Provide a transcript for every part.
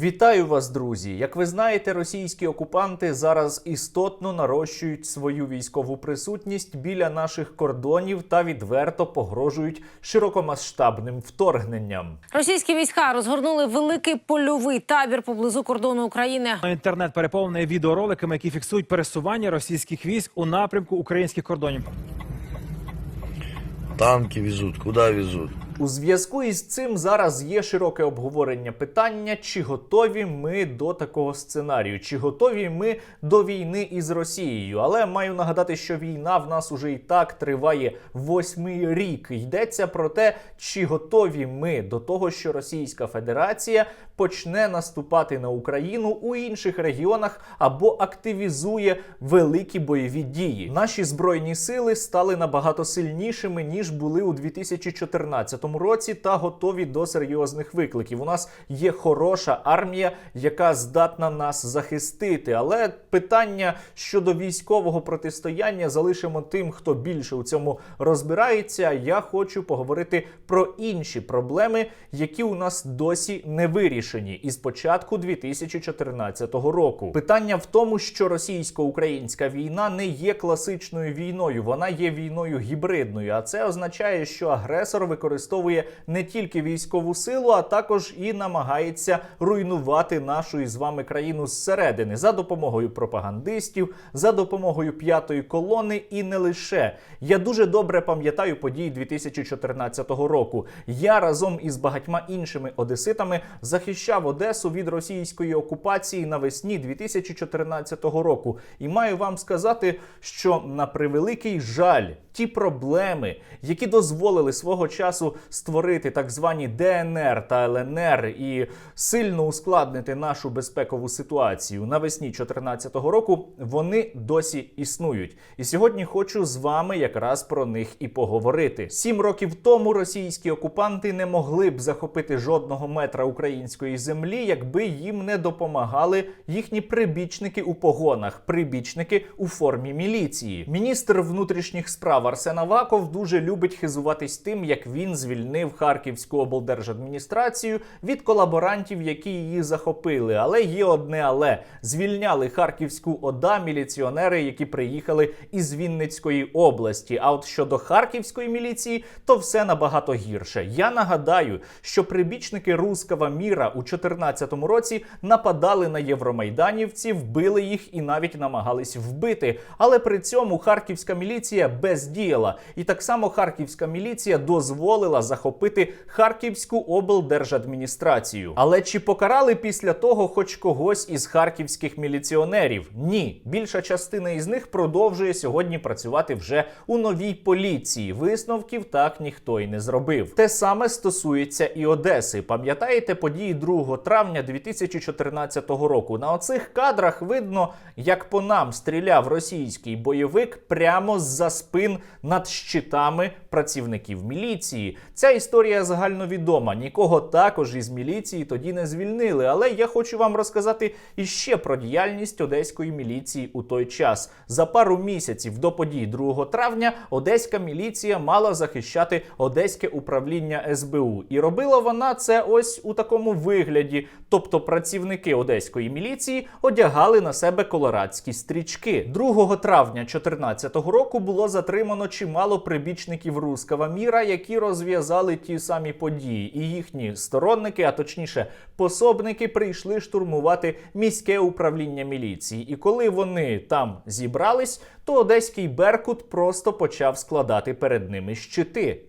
Вітаю вас, друзі! Як ви знаєте, російські окупанти зараз істотно нарощують свою військову присутність біля наших кордонів та відверто погрожують широкомасштабним вторгненням. Російські війська розгорнули великий польовий табір поблизу кордону України. Інтернет переповнений відеороликами, які фіксують пересування російських військ у напрямку українських кордонів. Танки везут, куда везут? У зв'язку із цим зараз є широке обговорення питання, чи готові ми до такого сценарію, чи готові ми до війни із Росією. Але маю нагадати, що війна в нас уже і так триває восьмий рік. Йдеться про те, чи готові ми до того, що Російська Федерація почне наступати на Україну у інших регіонах або активізує великі бойові дії. Наші збройні сили стали набагато сильнішими ніж були у 2014 році, та готові до серйозних викликів. У нас є хороша армія, яка здатна нас захистити. Але питання щодо військового протистояння залишимо тим, хто більше у цьому розбирається. Я хочу поговорити про інші проблеми, які у нас досі не вирішені із початку 2014 року. Питання в тому, що російсько-українська війна не є класичною війною, вона є війною гібридною. А це означає, що агресор використовує не тільки військову силу, а також і намагається руйнувати нашу із вами країну зсередини за допомогою пропагандистів, за допомогою п'ятої колони і не лише. Я дуже добре пам'ятаю події 2014 року. Я разом із багатьма іншими одеситами захищав Одесу від російської окупації навесні 2014 року. І маю вам сказати, що на превеликий жаль, ті проблеми, які дозволили свого часу створити так звані ДНР та ЛНР і сильно ускладнити нашу безпекову ситуацію навесні 2014 року, вони досі існують. І сьогодні хочу з вами якраз про них і поговорити. Сім років тому російські окупанти не могли б захопити жодного метра української землі, якби їм не допомагали їхні прибічники у погонах, прибічники у формі міліції. Міністр внутрішніх справ Арсен Аваков дуже любить хизуватись тим, як він звільнив Харківську облдержадміністрацію від колаборантів, які її захопили. Але є одне, але звільняли Харківську ОДА міліціонери, які приїхали із Вінницької області. А от щодо харківської міліції, то все набагато гірше. Я нагадаю, що прибічники руского міра у 2014 році нападали на євромайданівців, били їх і навіть намагались вбити. Але при цьому харківська міліція бездіяла. І так само харківська міліція дозволила захопити Харківську облдержадміністрацію. Але чи покарали після того хоч когось із харківських міліціонерів? Ні, більша частина із них продовжує сьогодні працювати вже у новій поліції. Висновків так ніхто й не зробив. Те саме стосується і Одеси. Пам'ятаєте події 2 травня 2014 року? На оцих кадрах видно, як по нам стріляв російський бойовик прямо з-за спин над щитами працівників міліції. Ця історія загальновідома. Нікого також із міліції тоді не звільнили. Але я хочу вам розказати іще про діяльність одеської міліції у той час. За пару місяців до подій 2 травня одеська міліція мала захищати одеське управління СБУ. І робила вона це ось у такому вигляді. Тобто працівники одеської міліції одягали на себе колорадські стрічки. 2 травня 2014 року було затримано чимало прибічників руского міра, які розв'язали ті самі події. І їхні сторонники, а точніше, пособники, прийшли штурмувати міське управління міліції. І коли вони там зібрались, то одеський Беркут просто почав складати перед ними щити.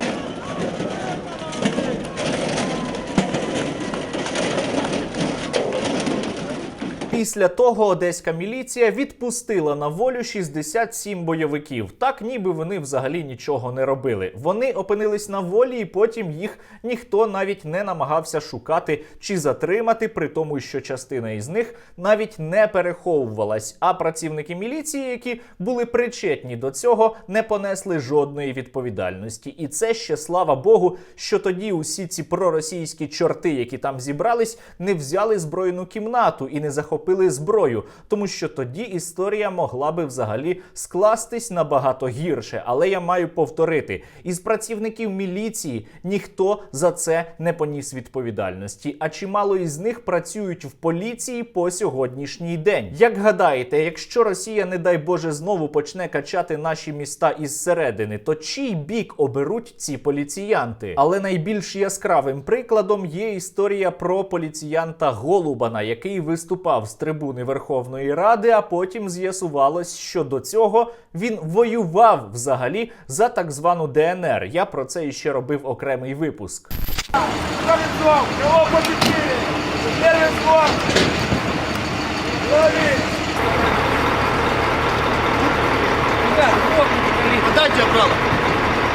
Після того одеська міліція відпустила на волю 67 бойовиків. Так ніби вони взагалі нічого не робили. Вони опинились на волі, і потім їх ніхто навіть не намагався шукати чи затримати, при тому, що частина із них навіть не переховувалась. А працівники міліції, які були причетні до цього, не понесли жодної відповідальності. І це ще слава Богу, що тоді усі ці проросійські чорти, які там зібрались, не взяли збройну кімнату і не захопили захопили зброю, тому що тоді історія могла би взагалі скластись набагато гірше. Але я маю повторити: із працівників міліції ніхто за це не поніс відповідальності. А чимало із них працюють в поліції по сьогоднішній день. Як гадаєте, якщо Росія, не дай Боже, знову почне качати наші міста із середини, то чий бік оберуть ці поліціянти? Але найбільш яскравим прикладом є історія про поліціянта Голубана, який виступав з трибуни Верховної Ради, а потім з'ясувалось, що до цього він воював взагалі за так звану ДНР. Я про це іще робив окремий випуск.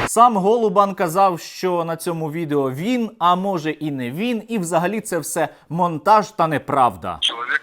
Сам Голубан казав, що на цьому відео він, а може і не він, і взагалі це все монтаж та неправда. человек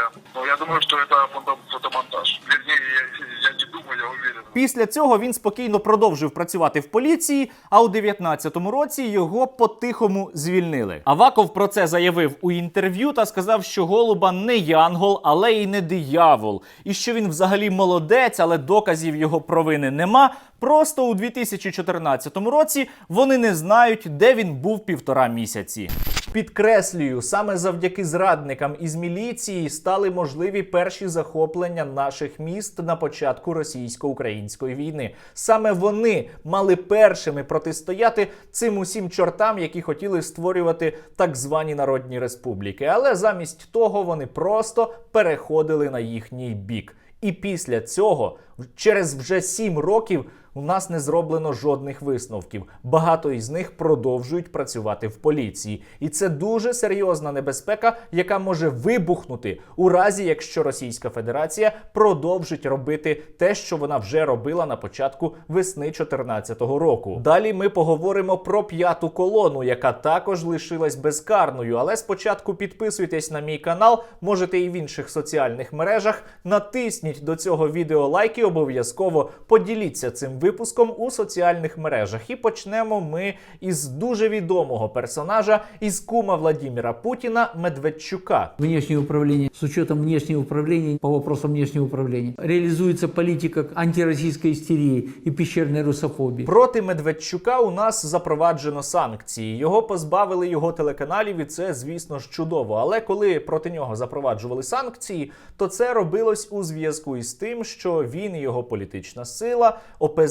я. Но я думаю, это фото- фотомонтаж. Вернее, я, я не думаю, я уверен. Після цього він спокійно продовжив працювати в поліції, а у 19-му році його по-тихому звільнили. Аваков про це заявив у інтерв'ю та сказав, що Голубан не янгол, але й не диявол, і що він взагалі молодець, але доказів його провини нема. Просто у 2014 році вони не знають, де він був півтора місяці. Підкреслюю, саме завдяки зрадникам із міліції стали можливі перші захоплення наших міст на початку російсько-української війни. Саме вони мали першими протистояти цим усім чортам, які хотіли створювати так звані народні республіки. Але замість того вони просто переходили на їхній бік. І після цього, через вже сім років, у нас не зроблено жодних висновків. Багато із них продовжують працювати в поліції, і це дуже серйозна небезпека, яка може вибухнути у разі, якщо Російська Федерація продовжить робити те, що вона вже робила на початку весни 2014 року. Далі ми поговоримо про п'яту колону, яка також лишилась безкарною. Але спочатку підписуйтесь на мій канал, можете і в інших соціальних мережах. Натисніть до цього відео лайки, обов'язково поділіться цим випуском у соціальних мережах. І почнемо ми із дуже відомого персонажа із кума Владіміра Путіна Медведчука. Внешнее управление, с учетом внешнего управления, по вопросам внешнего управления, реализуется политика антироссийской истерии и пещерной русофобии. Проти Медведчука у нас запроваджено санкції. Його позбавили його телеканалів, і це, звісно ж, чудово. Але коли проти нього запроваджували санкції, то це робилось у зв'язку із тим, що він і його політична сила ОПЗЖ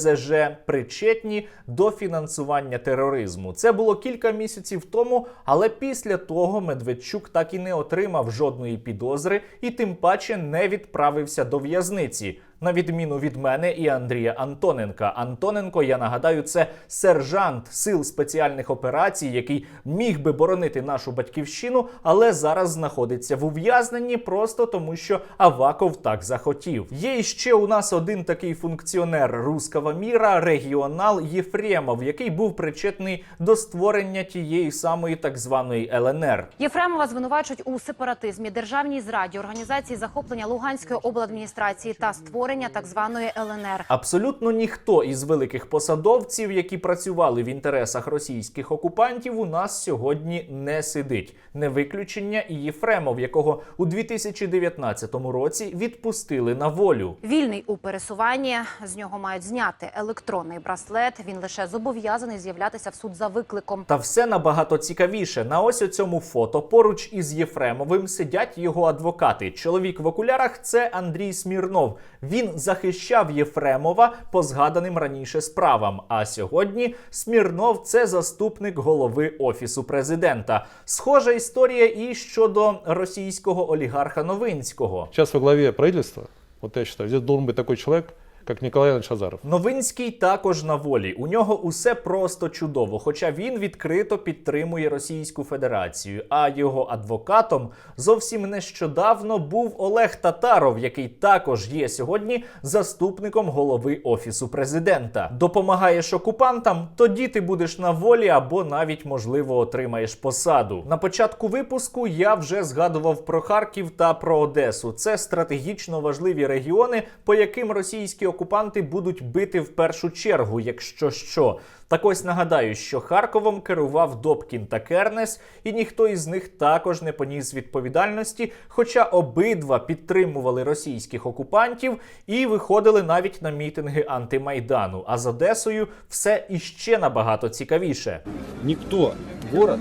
причетні до фінансування тероризму. Це було кілька місяців тому, але після того Медведчук так і не отримав жодної підозри і тим паче не відправився до в'язниці. На відміну від мене і Андрія Антоненка. Антоненко, я нагадаю, це сержант сил спеціальних операцій, який міг би боронити нашу батьківщину, але зараз знаходиться в ув'язненні просто тому, що Аваков так захотів. Є іще у нас один такий функціонер руского міра, регіонал Єфремов, який був причетний до створення тієї самої так званої ЛНР. Єфремова звинувачують у сепаратизмі, державній зраді, організації захоплення Луганської обладміністрації та створення так званої ЛНР. Абсолютно ніхто із великих посадовців, які працювали в інтересах російських окупантів, у нас сьогодні не сидить. Не виключення і Єфремов, якого у 2019 році відпустили на волю. Вільний у пересуванні з нього мають зняти електронний браслет. Він лише зобов'язаний з'являтися в суд за викликом. Та все набагато цікавіше. На ось цьому фото поруч із Єфремовим сидять його адвокати. Чоловік в окулярах це Андрій Смірнов. Він захищав Єфремова по згаданим раніше справам. А сьогодні Смірнов це заступник голови офісу президента. Схожа історія і щодо російського олігарха Новинського. Сейчас во главі правительства, от я считаю, здесь должен бути такой человек, как Николай Иванович Азаров. Новинський також на волі. У нього усе просто чудово, хоча він відкрито підтримує Російську Федерацію. А його адвокатом зовсім нещодавно був Олег Татаров, який також є сьогодні заступником голови офісу президента. Допомагаєш окупантам, тоді ти будеш на волі або навіть можливо отримаєш посаду. На початку випуску я вже згадував про Харків та про Одесу. Це стратегічно важливі регіони, по яким російські окупанти окупанти будуть бити в першу чергу, якщо що. Так ось нагадаю, що Харковом керував Добкін та Кернес, і ніхто із них також не поніс відповідальності, хоча обидва підтримували російських окупантів і виходили навіть на мітинги антимайдану. А з Одесою все іще набагато цікавіше. Никто город,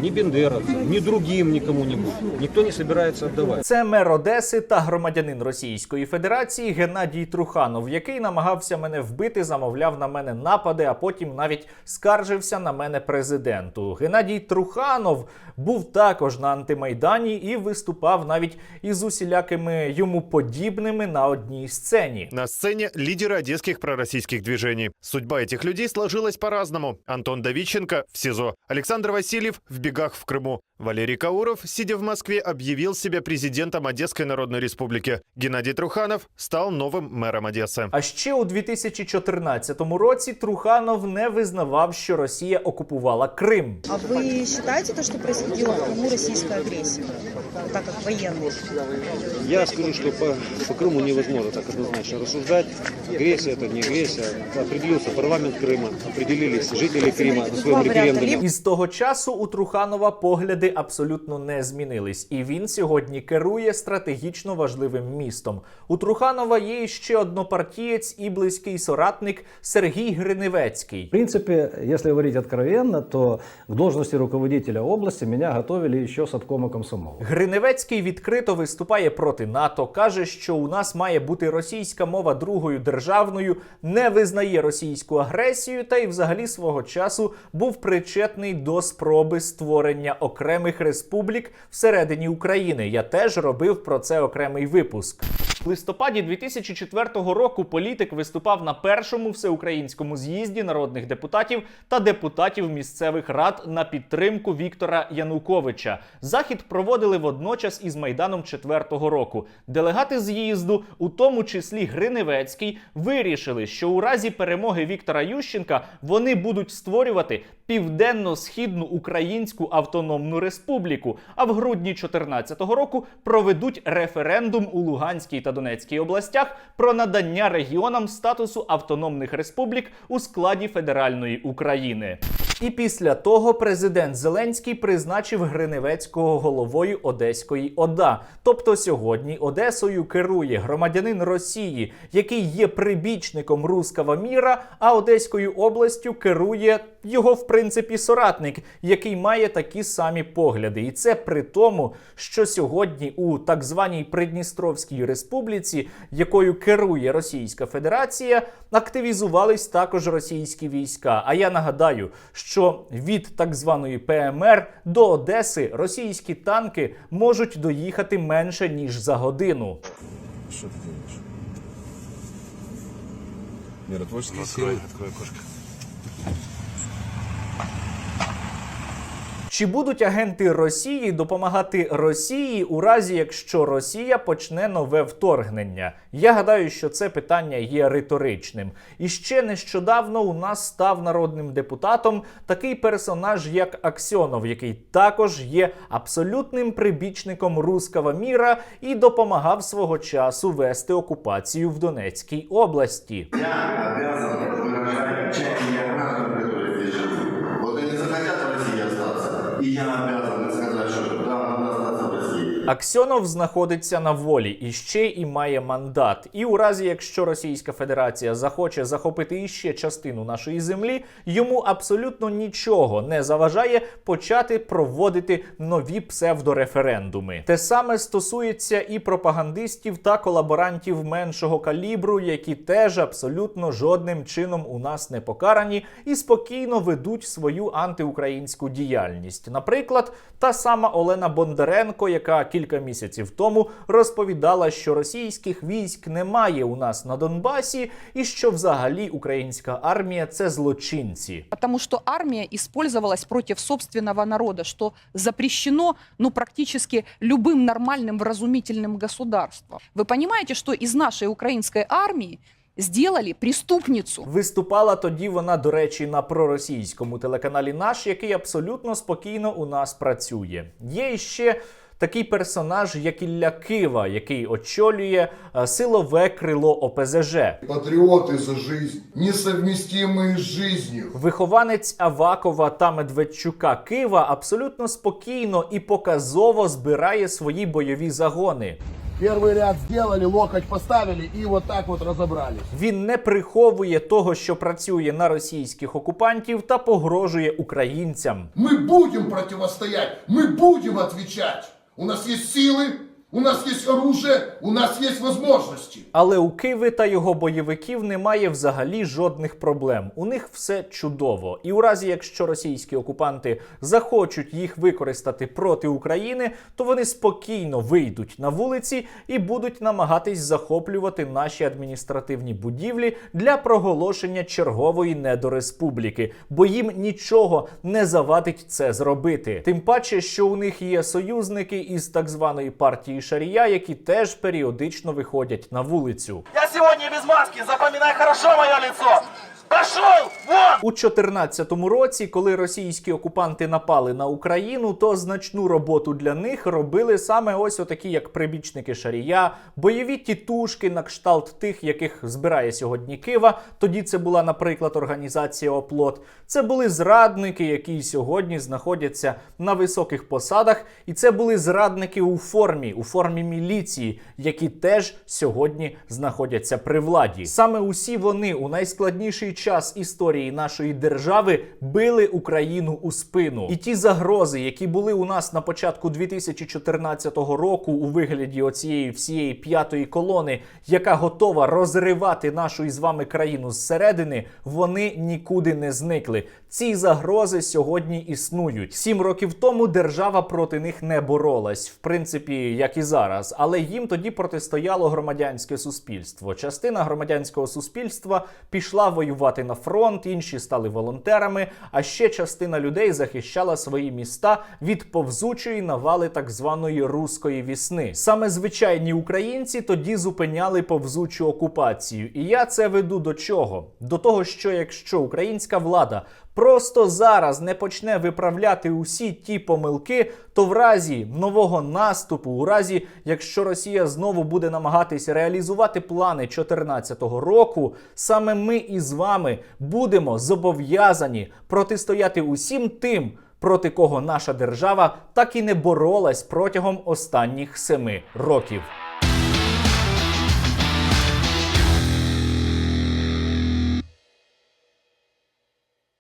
ни бендеровцам, ни другим никому-нибудь, никто не собирается отдавать. Це мер Одеси та громадянин Російської Федерації Геннадій Труханов, який намагався мене вбити, замовляв на мене напади, а потім навіть скаржився на мене президенту. Геннадій Труханов був також на антимайдані і виступав навіть із усілякими йому подібними на одній сцені. На сцене лидеры одесских пророссийских движений. Судьба этих людей сложилась по-разному. Антон Давиченко в СИЗО, Александр Васильев в бегах в Крыму. Валерий Кауров, сидя в Москве, объявил себя президентом Одесской Народной Республики. Геннадий Труханов стал новым мэром Одессы. А ще у 2014 році Труханов не визнавав, що Росія окупувала Крим. А вы считаете то, что происходило в Крыму российская агрессия, так как военный? Я скажу, что по, по Крыму невозможно так однозначно рассуждать. Агрессия это не агрессия. Определился парламент Крыма, определились жители Крыма на своем референдуме. І з того часу у Труханова погляди абсолютно не змінились, і він сьогодні керує стратегічно важливим містом. У Труханова є ще однопартієць і близький соратник Сергій Гриневецький. В принципе, если говорить откровенно, то к должности руководителя области меня готовили еще с обкома комсомола. Гриневецький відкрито виступає проти НАТО, каже, що у нас має бути російська мова другою державною, не визнає російську агресію та й взагалі свого часу був причетний до спроби створення окремих республік всередині України. Я теж робив про це окремий випуск. В листопаді 2004 року політик виступав на першому всеукраїнському з'їзді народних депутатів та депутатів місцевих рад на підтримку Віктора Януковича. Захід проводили водночас із майданом 4-го року. Делегати з'їзду, у тому числі Гриневецький, вирішили, що у разі перемоги Віктора Ющенка вони будуть створювати південно-східну українську автономну республіку. А в грудні 2014 року проведуть референдум у Луганській та Донецькій областях про надання регіонам статусу автономних республік у складі федеральної України. І після того президент Зеленський призначив Гриневецького головою Одеської ОДА. Тобто сьогодні Одесою керує громадянин Росії, який є прибічником руского міра, а Одеською областю керує його, в принципі, соратник, який має такі самі погляди. І це при тому, що сьогодні у так званій Придністровській республіці, якою керує Російська Федерація, активізувались також російські війська. А я нагадаю, що від так званої ПМР до Одеси російські танки можуть доїхати менше ніж за годину. Що ти робиш? Миротворческие силы. Открой окошко. Чи будуть агенти Росії допомагати Росії у разі, якщо Росія почне нове вторгнення? Я гадаю, що це питання є риторичним. І ще нещодавно у нас став народним депутатом такий персонаж, як Аксьонов, який також є абсолютним прибічником руского міра і допомагав свого часу вести окупацію в Донецькій області. Я minha Аксьонов знаходиться на волі і ще і має мандат. І у разі, якщо Російська Федерація захоче захопити іще частину нашої землі, йому абсолютно нічого не заважає почати проводити нові псевдореферендуми. Те саме стосується і пропагандистів та колаборантів меншого калібру, які теж абсолютно жодним чином у нас не покарані і спокійно ведуть свою антиукраїнську діяльність. Наприклад, та сама Олена Бондаренко, яка кілька місяців тому розповідала, що російських військ немає у нас на Донбасі, і що взагалі українська армія це злочинці. Потому что армия использовалась против собственного народа, что запрещено, ну, практически любым нормальным вразумительным государством. Вы понимаете, что из нашей украинской армии сделали преступницу? Виступала тоді вона, до речі, на проросійському телеканалі наш, який абсолютно спокійно у нас працює. Є ще такий персонаж, як Ілля Кива, який очолює е, силове крило ОПЗЖ. Патриоты за жизнь, несовместимые с жизнью. Вихованець Авакова та Медведчука Кива абсолютно спокійно і показово збирає свої бойові загони. Первый ряд сделали, локоть поставили и вот так вот разобрались. Він не приховує того, що працює на російських окупантів та погрожує українцям. Мы будем противостоять, мы будем отвечать. У нас есть силы, у нас есть оружие, у нас есть возможности. Але у Киви та його бойовиків немає взагалі жодних проблем. У них все чудово. І у разі, якщо російські окупанти захочуть їх використати проти України, то вони спокійно вийдуть на вулиці і будуть намагатись захоплювати наші адміністративні будівлі для проголошення чергової недореспубліки, бо їм нічого не завадить це зробити. Тим паче, що у них є союзники із так званої партії Шарія, які теж періодично виходять на вулицю. Я сьогодні без маски, запам'ятай хорошо моє лицо. Пошел вон! У 2014 році, коли російські окупанти напали на Україну, то значну роботу для них робили саме ось отакі, як прибічники Шарія, бойові тітушки на кшталт тих, яких збирає сьогодні Кива. Тоді це була, наприклад, організація Оплот. Це були зрадники, які сьогодні знаходяться на високих посадах, і це були зрадники у формі, у формі міліції, які теж сьогодні знаходяться при владі. Саме усі вони у найскладніший час історії нашої держави били Україну у спину. І ті загрози, які були у нас на початку 2014 року у вигляді оцієї всієї п'ятої колони, яка готова розривати нашу із вами країну зсередини, вони нікуди не зникли. Ці загрози сьогодні існують. Сім років тому держава проти них не боролась, в принципі, як і зараз, але їм тоді протистояло громадянське суспільство. Частина громадянського суспільства пішла воювати на фронт, інші стали волонтерами. А ще частина людей захищала свої міста від повзучої навали так званої руської вісни. Саме звичайні українці тоді зупиняли повзучу окупацію. І я це веду до чого? До того, що якщо українська влада просто зараз не почне виправляти усі ті помилки, то в разі нового наступу, у разі, якщо Росія знову буде намагатись реалізувати плани 2014 року, саме ми із вами будемо зобов'язані протистояти усім тим, проти кого наша держава так і не боролась протягом останніх семи років.